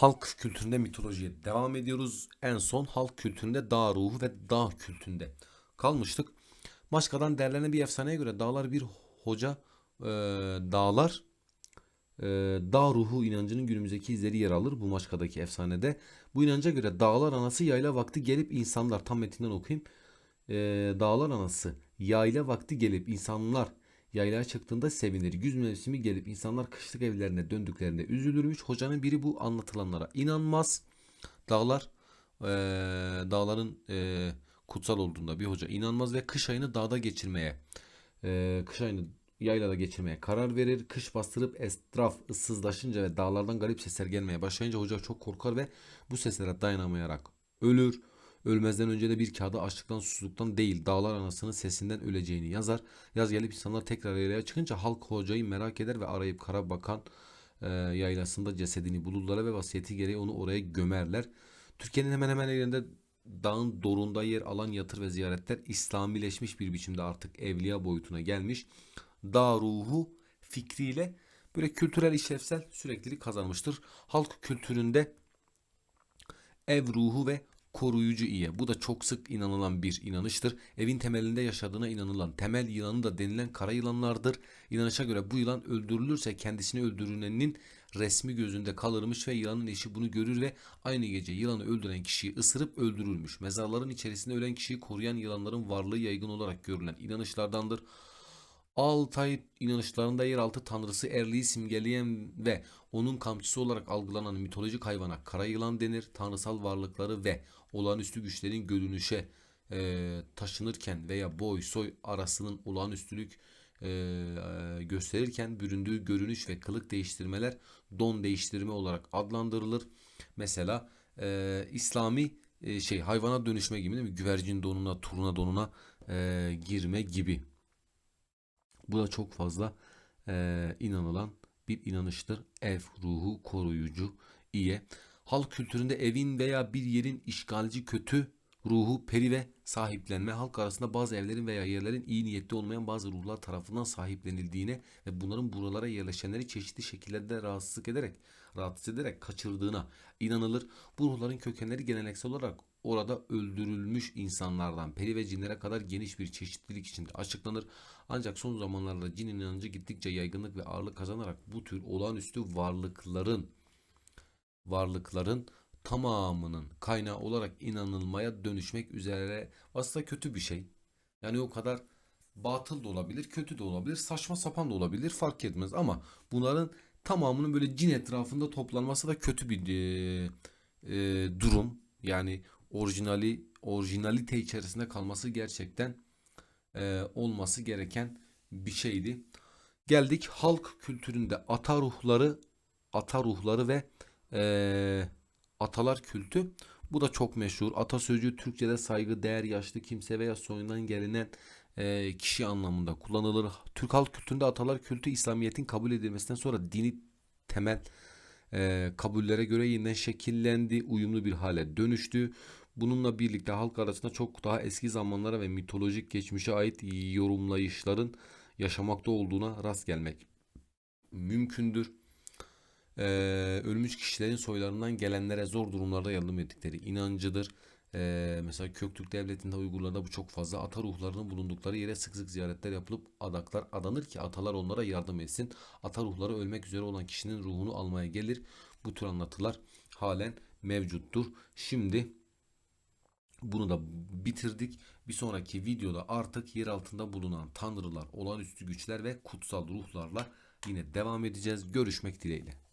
Halk kültüründe mitolojiye devam ediyoruz. En son halk kültüründe dağ ruhu ve dağ kültünde kalmıştık. Maşka'dan derlenen bir efsaneye göre dağlar bir hoca e, dağlar e, dağ ruhu inancının günümüzdeki izleri yer alır bu Maşka'daki efsanede. Bu inanca göre dağlar anası yayla vakti gelip insanlar tam metinden okuyayım. E, dağlar anası yayla vakti gelip insanlar yaylaya çıktığında sevinir. Güz mevsimi gelip insanlar kışlık evlerine döndüklerinde üzülürmüş. Hocanın biri bu anlatılanlara inanmaz. Dağlar e, dağların e, kutsal olduğunda bir hoca inanmaz ve kış ayını dağda geçirmeye e, kış ayını yaylada geçirmeye karar verir. Kış bastırıp etraf ıssızlaşınca ve dağlardan garip sesler gelmeye başlayınca hoca çok korkar ve bu seslere dayanamayarak ölür. Ölmezden önce de bir kağıda açlıktan susuzluktan değil dağlar anasının sesinden öleceğini yazar. Yaz gelip insanlar tekrar yaylaya çıkınca halk hocayı merak eder ve arayıp kara bakan e, yaylasında cesedini bulurlar ve vasiyeti gereği onu oraya gömerler. Türkiye'nin hemen hemen her yerinde dağın dorunda yer alan yatır ve ziyaretler İslamileşmiş bir biçimde artık evliya boyutuna gelmiş. Dağ ruhu fikriyle böyle kültürel işlevsel süreklilik kazanmıştır. Halk kültüründe ev ruhu ve koruyucu iye. Bu da çok sık inanılan bir inanıştır. Evin temelinde yaşadığına inanılan temel yılanı da denilen kara yılanlardır. İnanışa göre bu yılan öldürülürse kendisini öldürülenin resmi gözünde kalırmış ve yılanın eşi bunu görür ve aynı gece yılanı öldüren kişiyi ısırıp öldürürmüş. Mezarların içerisinde ölen kişiyi koruyan yılanların varlığı yaygın olarak görülen inanışlardandır. Altay inanışlarında yeraltı tanrısı Erli'yi simgeleyen ve onun kamçısı olarak algılanan mitolojik hayvana kara yılan denir. Tanrısal varlıkları ve olağanüstü güçlerin görünüşe e, taşınırken veya boy soy arasının olağanüstülük e, e, gösterirken büründüğü görünüş ve kılık değiştirmeler don değiştirme olarak adlandırılır. Mesela e, İslami e, şey hayvana dönüşme gibi değil mi? Güvercin donuna, turna donuna e, girme gibi. Bu da çok fazla eee, inanılan bir inanıştır. Ev ruhu koruyucu iye. Halk kültüründe evin veya bir yerin işgalci kötü ruhu peri ve sahiplenme halk arasında bazı evlerin veya yerlerin iyi niyetli olmayan bazı ruhlar tarafından sahiplenildiğine ve bunların buralara yerleşenleri çeşitli şekillerde rahatsızlık ederek rahatsız ederek kaçırdığına inanılır. Bu ruhların kökenleri geleneksel olarak orada öldürülmüş insanlardan peri ve cinlere kadar geniş bir çeşitlilik içinde açıklanır. Ancak son zamanlarda cin inancı gittikçe yaygınlık ve ağırlık kazanarak bu tür olağanüstü varlıkların varlıkların tamamının kaynağı olarak inanılmaya dönüşmek üzere aslında kötü bir şey. Yani o kadar batıl da olabilir, kötü de olabilir, saçma sapan da olabilir fark etmez ama bunların tamamının böyle cin etrafında toplanması da kötü bir e, e, durum. Yani orijinali orijinalite içerisinde kalması gerçekten e, olması gereken bir şeydi. Geldik halk kültüründe ata ruhları, ata ruhları ve e, atalar kültü. Bu da çok meşhur. Atasözcüğü Türkçe'de saygı, değer, yaşlı kimse veya soyundan gelinen e, kişi anlamında kullanılır. Türk halk kültüründe atalar kültü İslamiyet'in kabul edilmesinden sonra dini temel e, kabullere göre yeniden şekillendi, uyumlu bir hale dönüştü. Bununla birlikte halk arasında çok daha eski zamanlara ve mitolojik geçmişe ait yorumlayışların yaşamakta olduğuna rast gelmek mümkündür. Ee, ölmüş kişilerin soylarından gelenlere zor durumlarda yardım ettikleri inancıdır. Ee, mesela Köktürk Devleti'nde Uygurlarda bu çok fazla ata ruhlarının bulundukları yere sık sık ziyaretler yapılıp adaklar adanır ki atalar onlara yardım etsin. Ata ruhları ölmek üzere olan kişinin ruhunu almaya gelir. Bu tür anlatılar halen mevcuttur. Şimdi bunu da bitirdik. Bir sonraki videoda artık yer altında bulunan tanrılar, olağanüstü güçler ve kutsal ruhlarla yine devam edeceğiz. Görüşmek dileğiyle.